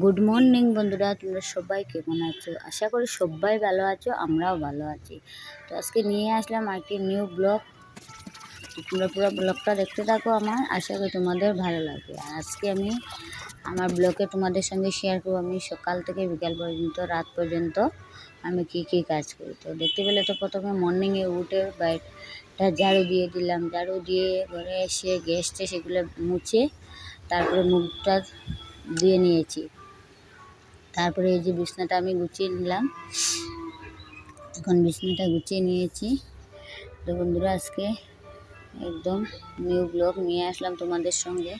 Good morning বন্ধুরা, তোমরা সবাই কেমন আছো? আশা করি সবাই ভালো আছো, আমরাও ভালো আছি। তো আজকে নিয়ে আসলাম একটি নিউ ব্লগ তোমরা পুরো ব্লগটা দেখতে থাকো আমার, আশা করি তোমাদের ভালো লাগবে। আর আজকে আমি আমার ব্লগে তোমাদের সঙ্গে শেয়ার করব আমি সকাল থেকে বিকাল পর্যন্ত, রাত পর্যন্ত আমি কি কি কাজ করি। তো দেখতে পেলে তো প্রথমে মর্নিংয়ে উঠে বাইরটা ঝাড়ু দিয়ে দিলাম। ঝাড়ু দিয়ে ঘরে এসে গ্যাসটা সেগুলো মুছে, তারপরে মুখটা দিয়ে নিয়েছি। তারপরে এই যে বিছনাটা আমি গুছিয়ে নিলাম। এখন বিছনাটা গুছিয়ে নিয়েছি। তো বন্ধুরা, আজকে একদম নিউ ব্লগ নিয়ে আসলাম তোমাদের সঙ্গে।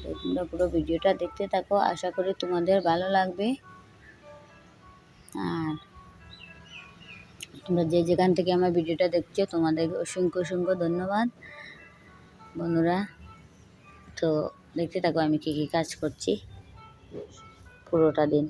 তো তোমরা পুরো ভিডিওটা দেখতে থাকো, আশা করি তোমাদের ভালো লাগবে। আর তোমরা যে যেখান থেকে আমার ভিডিওটা দেখছ তোমাদেরকে অসংখ্য অসংখ্য ধন্যবাদ। বন্ধুরা, তো দেখতে থাকো আমি কী কী কাজ করছি। পুরোটা দিন।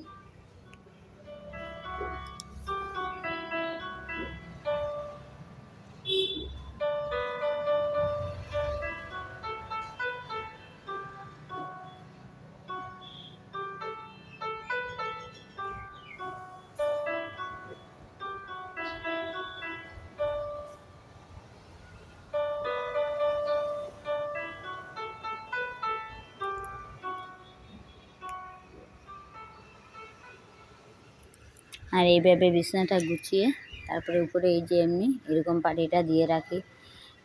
আর এইভাবে বিছানাটা গুছিয়ে তারপরে উপরে এই যে এমনি এরকম পাটিটা দিয়ে রাখি।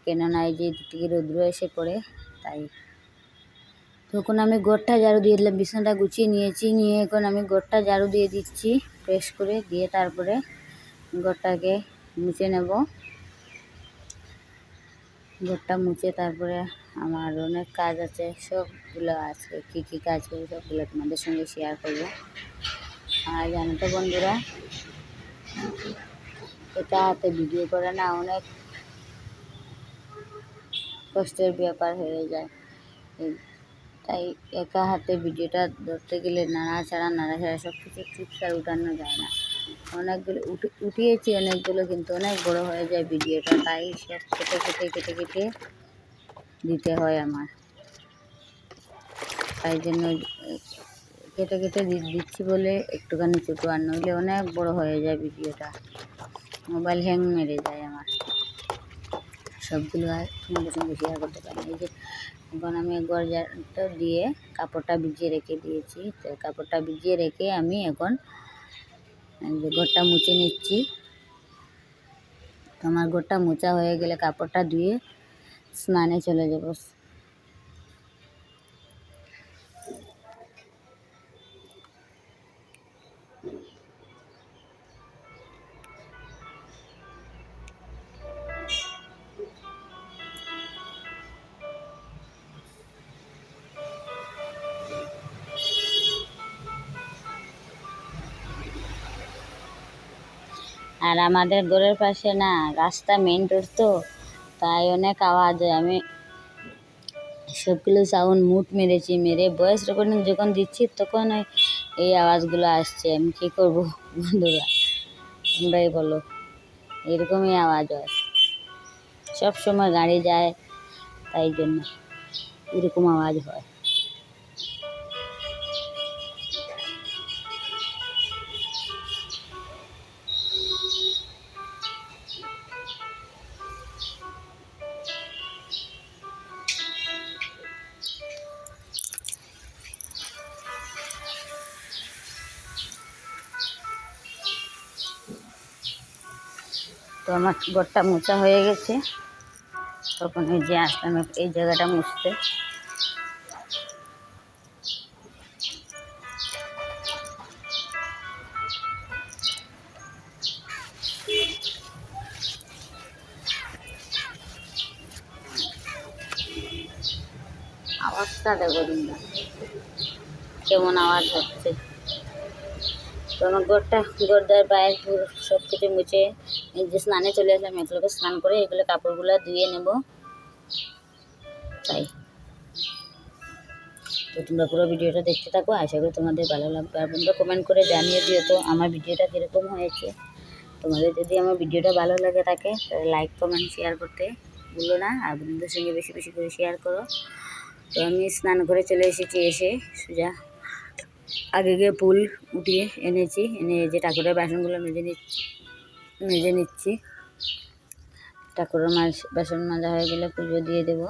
কেননা এই যে থেকে রৌদ্র এসে পড়ে, তাই। তখন আমি গোড়টা ঝাড়ু দিয়ে দিলাম, বিছানাটা গুছিয়ে নিয়েছি, নিয়ে এখন আমি গোড়টা ঝাড়ু দিয়ে দিচ্ছি প্রেস করে দিয়ে তারপরে গোড়টাকে মুছে নেব। গোড়টা মুছে তারপরে আমার অনেক কাজ আছে, সবগুলো আছে কী কী কাজ করি সবগুলো তোমাদের সঙ্গে শেয়ার করব। আর জানো তো বন্ধুরা, এটা হাতে ভিডিও করে না, অনেক কষ্টের ব্যাপার হয়ে যায়। তাই একা হাতে ভিডিওটা ধরতে গেলে নাড়াচাড়া নাড়াচাড়া সব কিছু ঠিকঠাক উঠানো যায় না। অনেকগুলো উঠিয়েছি অনেকগুলো কিন্তু অনেক বড় হয়ে যায় ভিডিওটা তাই সব কেটে কেটে কেটে কেটে দিতে হয় আমার। তাই জন্য কেটে কেটে দিচ্ছি বলে একটুখানি ছোটো আর নইলে অনেক বড় হয়ে যায় ভিডিওটা। মোবাইল হ্যাং মেরে যায় আমার। সবগুলো আর তোমাদের সঙ্গে শেয়ার করতে পারি এই যে এখন আমি গরজাটা দিয়ে কাপড়টা ভিজিয়ে রেখে দিয়েছি। তো কাপড়টা ভিজিয়ে রেখে আমি এখন যে ঘরটা মুছে নিচ্ছি। তোমার ঘরটা মোচা হয়ে গেলে কাপড়টা ধুয়ে স্নানে চলে যাব। আর আমাদের ঘরের পাশে না রাস্তা মেন রোড তো, তাই অনেক আওয়াজ হয়। আমি সবগুলো সাউন্ড মুট মেরেছি, মেরে ভয়েস রেকর্ডিং যখন দিচ্ছি তখন এই আওয়াজগুলো আসছে। আমি কী করব বন্ধুরা? তোমরাই বলো, এরকমই আওয়াজ হয়। সব সময় গাড়ি যায়, তাই জন্য এরকম আওয়াজ হয়। তো আমার ঘরটা মোছা হয়ে গেছে। তখন এই যে আসলাম, এই জায়গাটা মুছতে। আওয়াজটা দেখো কেমন আওয়াজ হচ্ছে? আমার ঘরটা ঘর দেওয়ার বাইরে সব কিছু মুছে যে স্নানে চলে আসলাম এগুলোকে স্নান করে এগুলো কাপড়গুলো ধুয়ে নেব। তাই। তো তোমরা পুরো ভিডিওটা দেখতে থাকো, আশা করি তোমাদের ভালো লাগবে। আর বন্ধুরা কমেন্ট করে জানিয়ে দিও তো আমার ভিডিওটা কীরকম হয়েছে। তোমাদের যদি আমার ভিডিওটা ভালো লাগে থাকে, তাহলে লাইক কমেন্ট শেয়ার করতে ভুলো না। আর বন্ধুদের সঙ্গে বেশি বেশি করে শেয়ার করো। তো আমি স্নান করে চলে এসেছি এসে, সোজা। আগে ফুল উঠিয়ে এনেছি, এনে যে ঠাকুরের বাসনগুলো মেজে নিচ্ছি মেজে নিচ্ছি। ঠাকুরের মাস বাসন মাজা হয়ে গেলে পুজো দিয়ে দেব।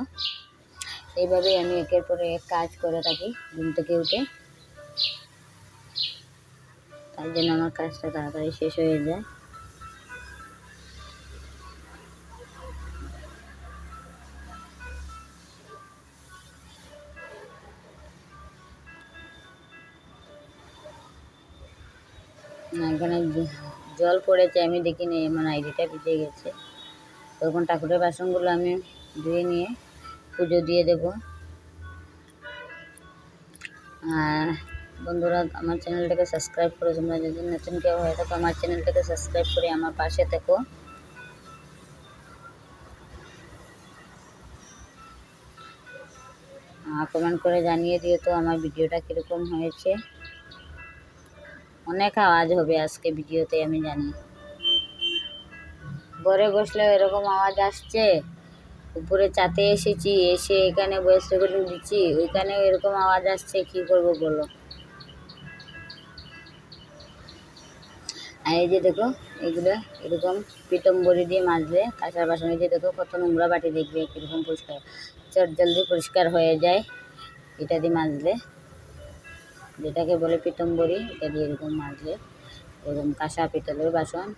এইভাবে আমি একের পরে এক কাজ করে থাকি ঘুম থেকে উঠে। তার জন্য আমার কাজটা তাড়াতাড়ি শেষ হয়ে যায়। জল পড়েছে, আমি দেখিনি আমার আইডিটা ভিজে গেছে। তখন ঠাকুরের বাসনগুলো আমি ধুয়ে নিয়ে পুজো দিয়ে দেব। আর বন্ধুরা, আমার চ্যানেলটাকে সাবস্ক্রাইব করে তোমরা যদি নতুন কেউ হয়ে থাকো, আমার চ্যানেলটাকে সাবস্ক্রাইব করে আমার পাশে থেকো। কমেন্ট করে জানিয়ে দিও তো আমার ভিডিওটা কীরকম হয়েছে। অনেক আওয়াজ হবে আজকে ভিডিওতে, আমি জানি। ঘরে বসলেও এরকম আওয়াজ আসছে। উপরে চাতে এসেছি, এসে এখানে ভয়েস রেকর্ডিং দিচ্ছি, ওইখানেও এরকম আওয়াজ আসছে, কি করব বলো? আর এই যে দেখো, এগুলো এরকম পিতম্বরি দিয়ে মাজলে কাঁসার বাসনে যে দেখো কত নোংরা বাটি দেখবে, কীরকম পরিষ্কার। চট জলদি পরিষ্কার হয়ে যায়, এটা দিয়ে মাজলে। যেটাকে বলে পিতম্বরি, এটা দিয়ে এরকম মাজলে এরকম কাঁসা পিতলের বাসন।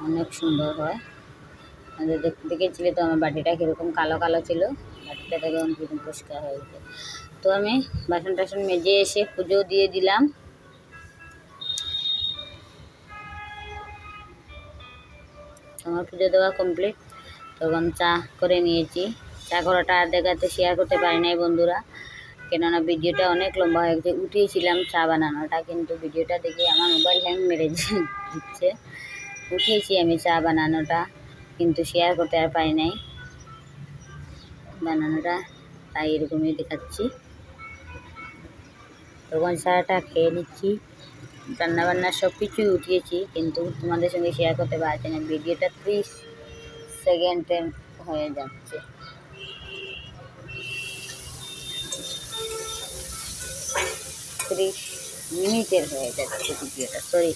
অনেক সুন্দর হয়। দেখ- দেখেছিলে তো আমার বাটিটা কীরকম কালো কালো ছিল? বাটিটা দেখুন কীরকম পরিষ্কার হয়ে গেছে। তো আমি বাসন টাসন মেজে এসে পুজো দিয়ে দিলাম। আমার পুজো দেওয়া কমপ্লিট তখন চা করে নিয়েছি। চা করাটা দেখাতে শেয়ার করতে পারি নাই বন্ধুরা। কেননা ভিডিওটা অনেক লম্বা হয়ে গেছে, উঠিয়েছিলাম চা বানানোটা, কিন্তু ভিডিওটা দেখে আমার মোবাইল হ্যাং মেরে দিচ্ছে। উঠিয়েছি আমি চা বানানোটা, কিন্তু শেয়ার করতে আর পাই নাই। বানানোটা, তাই এরকমই দেখাচ্ছি। তখন চাটা খেয়ে নিচ্ছি। রান্নাবান্না সব কিছুই উঠিয়েছি, কিন্তু তোমাদের সঙ্গে শেয়ার করতে পারছি না। ভিডিওটা ত্রিশ সেকেন্ডের হয়ে যাচ্ছে। ত্রিশ মিনিটের হয়ে যাচ্ছে ভিডিওটা সরি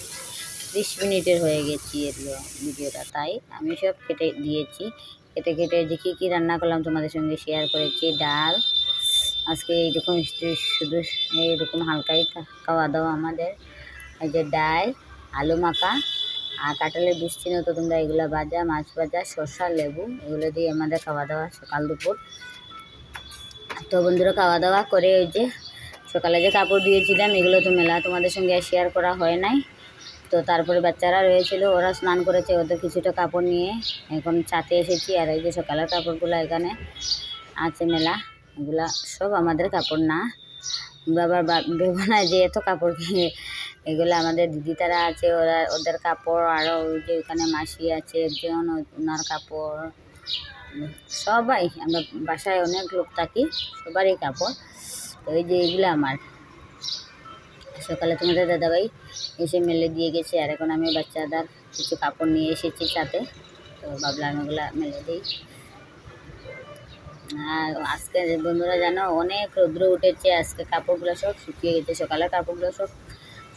ত্রিশ মিনিটের হয়ে গেছি এগুলো ভিডিওটা, তাই আমি সব কেটে দিয়েছি, কেটে কেটে যে কী কী রান্না করলাম তোমাদের সঙ্গে শেয়ার করেছি, ডাল, আজকে এইরকম শুধু এইরকম হালকাই খাওয়া দাওয়া আমাদের, এই যে ডাল, আলু মাখা, আর কাঁঠালের বৃষ্টি তো তোমরা এগুলো ভাজা, মাছ ভাজা, শসা, লেবু, এগুলো দিয়ে আমাদের খাওয়া দাওয়া সকাল দুপুর। তো বন্ধুরা খাওয়া দাওয়া করে ওই যে সকালে যে কাপড় দিয়েছিলাম, এগুলো তো মেলা তোমাদের সঙ্গে শেয়ার করা হয় নাই। তো তারপরে বাচ্চারা রয়েছিল, ওরা স্নান করেছে, ওদের কিছুটা কাপড় নিয়ে এখন ছাতে এসেছি, আর এই যে সকালের কাপড়গুলো এখানে আছে মেলা, এগুলা সব আমাদের কাপড় না। আমরা আবার বা- ভেবো না যে এত কাপড় কিনে, এগুলো আমাদের দিদি তারা আছে, ওরা, ওদের কাপড় আরও ওই যে ওখানে মাসি আছে, একজন ওনার কাপড়, সবাই, আমরা বাসায় অনেক লোক থাকি, সবারই কাপড়। তো এই যে এগুলো আমার। সকালে তোমাদের দাদাভাই এসে মেলে দিয়ে গেছে, আর এখন আমি বাচ্চাদের কিছু কাপড় নিয়ে এসেছি সাথে তো ভাবলাম এগুলা মেলে দিই। আর আজকে বন্ধুরা জানো, অনেক রৌদ্র উঠেছে, আজকে কাপড়গুলো সব শুকিয়ে গেছে, সকালের কাপড়গুলো সব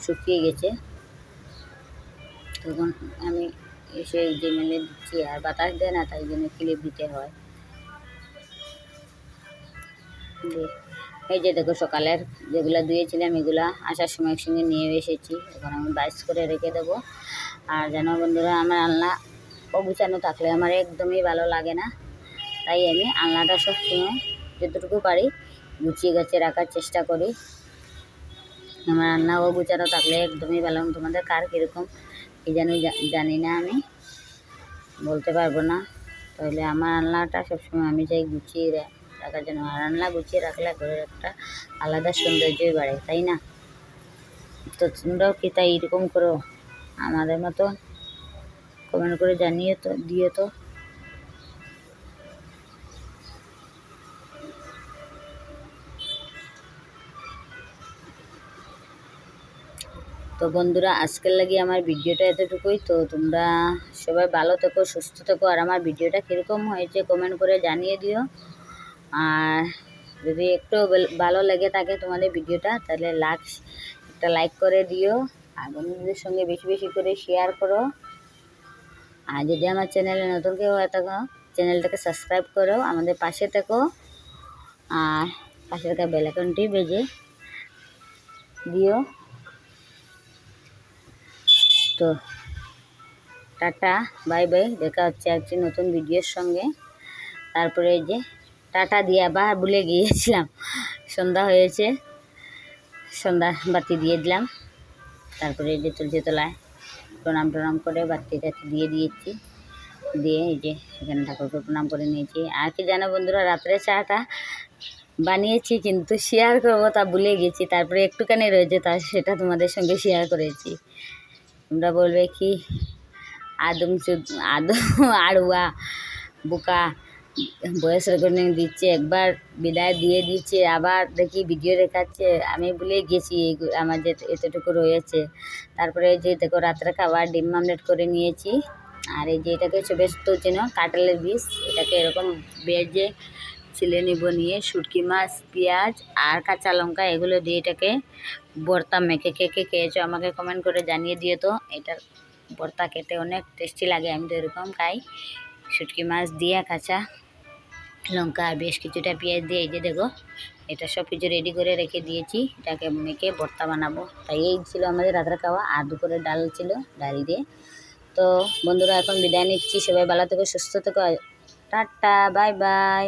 শুকিয়ে গেছে। তখন আমি এসে যে মেলে দিচ্ছি, আর বাতাস দেয় না, তাই জন্য ক্লিপ দিতে হয়। দিয়ে এই যে দেখো সকালের যেগুলো ধুয়েছিলাম, এগুলো আসার সময় একসঙ্গে নিয়ে এসেছি। এখন আমি বাইস করে রেখে দেবো। আর যেন বন্ধুরা, আমার আলনা অগুছানো থাকলে আমার একদমই ভালো লাগে না। তাই আমি আলনাটা সবসময় যতটুকু পারি গুছিয়ে গাছে রাখার চেষ্টা করি। আমার রান্না ও থাকলে একদমই ভালো তোমাদের কার কীরকম? কি জানি জানি না আমি। বলতে পারব না। তাহলে আমার রান্নাটা সবসময় আমি চাই গুছিয়ে রাখার জন্য। রান্না গুছিয়ে রাখলে ঘরের একটা আলাদা সৌন্দর্যই বাড়ে, তাই না? তো তোমরাও কি তাই এরকম করো? আমাদের মতো কমেন্ট করে জানিয়ে তো দিয়ে তো। তো বন্ধুরা, আজকের লাগে আমার ভিডিওটা এতটুকুই। তো তোমরা সবাই ভালো থেকো, সুস্থ থেকো। আর আমার ভিডিওটা কীরকম হয়েছে কমেন্ট করে জানিয়ে দিও। আর যদি একটু ভালো লেগে থাকে তোমাদের ভিডিওটা, তাহলে লাইক একটা লাইক করে দিও। আর বন্ধুদের সঙ্গে বেশি বেশি করে শেয়ার করো। আর যদি আমার চ্যানেলে নতুন কেউ হয়ে থাকো, চ্যানেলটাকে সাবস্ক্রাইব করো, আমাদের পাশে থেকো। আর পাশে থাকা বেলাকনটি বেজে দিও। তো টাটা বাই বাই দেখা হচ্ছে একটি নতুন ভিডিওর সঙ্গে। তারপরে এই যে টাটা দিয়ে আবার ভুলে গিয়েছিলাম। সন্ধ্যা হয়েছে, সন্ধ্যা বাতি দিয়ে দিলাম। তারপরে এই যে তুলসী তলায়, প্রণাম টনাম করে বাতি টাতি দিয়ে দিয়েছি। দিয়ে এই যে এখানে ঠাকুরকে প্রণাম করে নিয়েছি। আর কি জানো বন্ধুরা, রাত্রে চাটা বানিয়েছি কিন্তু শেয়ার করব তা ভুলে গেছি। তারপরে একটুখানি রয়েছে তা সেটা তোমাদের সঙ্গে শেয়ার করেছি। তোমরা বলবে কি? আদম আদম, আড়ুয়া, বোকা বয়স রেকর্ডিং দিচ্ছে, একবার বিদায় দিয়ে দিচ্ছে, আবার দেখি ভিডিও দেখাচ্ছে। আমি ভুলে গেছি এইগু- আমার যে এতটুকু রয়েছে। তারপরে এই যে দেখো, রাত্রে খাবার ডিম আমলেট করে নিয়েছি। আর এই যে এটাকে তো চেনো কাঁঠালের বীজ, এটাকে এরকম বেজে ছিলে নিব নিয়ে শুটকি মাছ, পেঁয়াজ আর কাঁচা লঙ্কা, এগুলো দিয়ে এটাকে ভর্তা মেখে কে কে খেয়েছো, আমাকে কমেন্ট করে জানিয়ে দিও তো। এটার ভর্তা খেতে অনেক টেস্টি লাগে, আমি তো এরকম খাই। শুটকি মাছ দিয়ে কাঁচা লঙ্কা আর বেশ কিছুটা পেঁয়াজ দিয়ে এই যে দেখো, এটা সব কিছু রেডি করে রেখে দিয়েছি। এটাকে মেখে ভর্তা বানাবো। তাই এই ছিল আমাদের রাতের খাওয়া। আর দুপুরে ডাল ছিল ডাল দিয়ে। তো বন্ধুরা, এখন বিদায় নিচ্ছি। সবাই ভালো থেকো, সুস্থ থেকো। Tata, bye bye.